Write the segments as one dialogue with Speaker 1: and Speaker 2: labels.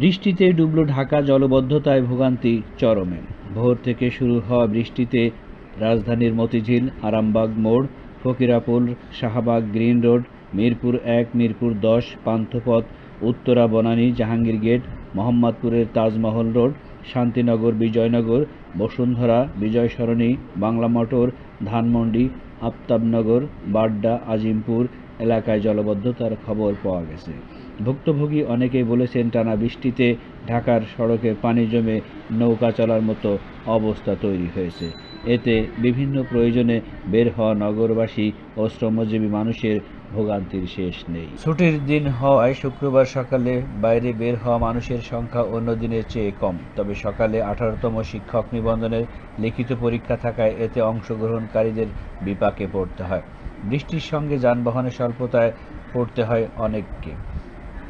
Speaker 1: বৃষ্টিতে ডুবল ঢাকা জলবদ্ধতায় ভোগান্তি চরমে। ভোর থেকে শুরু হওয়া বৃষ্টিতে রাজধানীর মতিঝিল, আরামবাগ মোড় ফকিরাপুল শাহবাগ গ্রিন রোড, মিরপুর এক, মিরপুর দশ, পান্থপথ, উত্তরা বনানী, জাহাঙ্গীর গেট, মোহাম্মদপুরের তাজমহল রোড, শান্তিনগর, বিজয়নগর, বসুন্ধরা বিজয় সরণি বাংলা মোটর, ধানমন্ডি, আফতাবনগর, বাড্ডা, আজিমপুর এলাকায় জলবদ্ধতার খবর পাওয়া গেছে। ভুক্তভোগী অনেকেই বলেছেন, টানা বৃষ্টিতে ঢাকার সড়কে পানি জমে নৌকা চলার মতো অবস্থা তৈরি হয়েছে। এতে বিভিন্ন প্রয়োজনে বের হওয়া নগরবাসী ও শ্রমজীবী মানুষের ভোগান্তির শেষ নেই। ছুটির দিন হওয়ায় শুক্রবার সকালে বাইরে বের হওয়া মানুষের সংখ্যা অন্য দিনের চেয়ে কম। তবে সকালে আঠারোতম শিক্ষক নিবন্ধনের লিখিত পরীক্ষা থাকায় এতে অংশগ্রহণকারীদের বিপাকে পড়তে হয়। বৃষ্টির সঙ্গে যানবাহনের স্বল্পতায় পড়তে হয় অনেককে।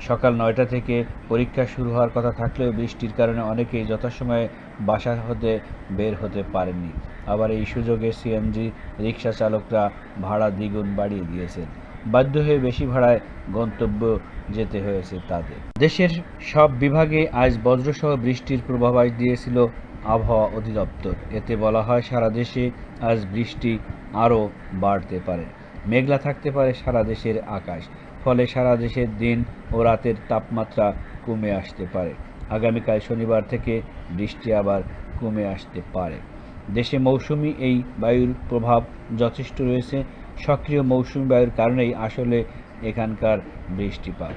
Speaker 1: সকাল নয়টা থেকে পরীক্ষা শুরু হওয়ার কথা থাকলেও বৃষ্টির কারণে অনেকেই যথাসময়ে বাসা হতে বের হতে পারেননি। আবার এই সুযোগে সিএনজি রিক্সা চালকরা ভাড়া দ্বিগুণ বাড়িয়ে দিয়েছেন। বাধ্য হয়ে বেশি ভাড়ায় গন্তব্য যেতে হয়েছে তাদের। দেশের সব বিভাগে আজ বজ্রসহ বৃষ্টির পূর্বাভাস দিয়েছিল আবহাওয়া অধিদপ্তর। এতে বলা হয়, সারা দেশে আজ বৃষ্টি আরও বাড়তে পারে। মেঘলা থাকতে পারে সারা দেশের আকাশ। ফলে সারা দেশের দিন ও রাতের তাপমাত্রা কমে আসতে পারে। আগামীকাল শনিবার থেকে বৃষ্টি আবার কমে আসতে পারে। দেশে মৌসুমি এই বায়ুর প্রভাব যথেষ্ট রয়েছে। সক্রিয় মৌসুমি বায়ুর কারণেই আসলে এখানকার বৃষ্টিপাত।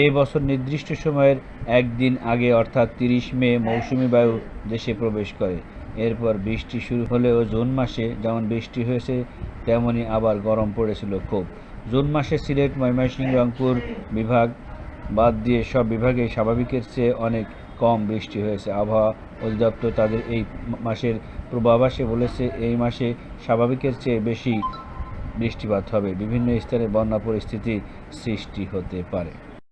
Speaker 1: এই বছর নির্দিষ্ট সময়ের একদিন আগে, অর্থাৎ তিরিশ মে, মৌসুমি বায়ু দেশে প্রবেশ করে। এরপর বৃষ্টি শুরু হলেও জুন মাসে যেমন বৃষ্টি হয়েছে, তেমনি আবার গরম পড়েছিল খুব। জুন মাসে সিলেট, ময়মনসিংহ, রংপুর বিভাগ বাদ দিয়ে সব বিভাগে স্বাভাবিকের চেয়ে অনেক কম বৃষ্টি হয়েছে। আবহাওয়া অধিদপ্তর তাদের এই মাসের পূর্বাভাসে বলেছে, এই মাসে স্বাভাবিকের চেয়ে বেশি বৃষ্টিপাত হবে। বিভিন্ন স্থানে বন্যা পরিস্থিতি সৃষ্টি হতে পারে।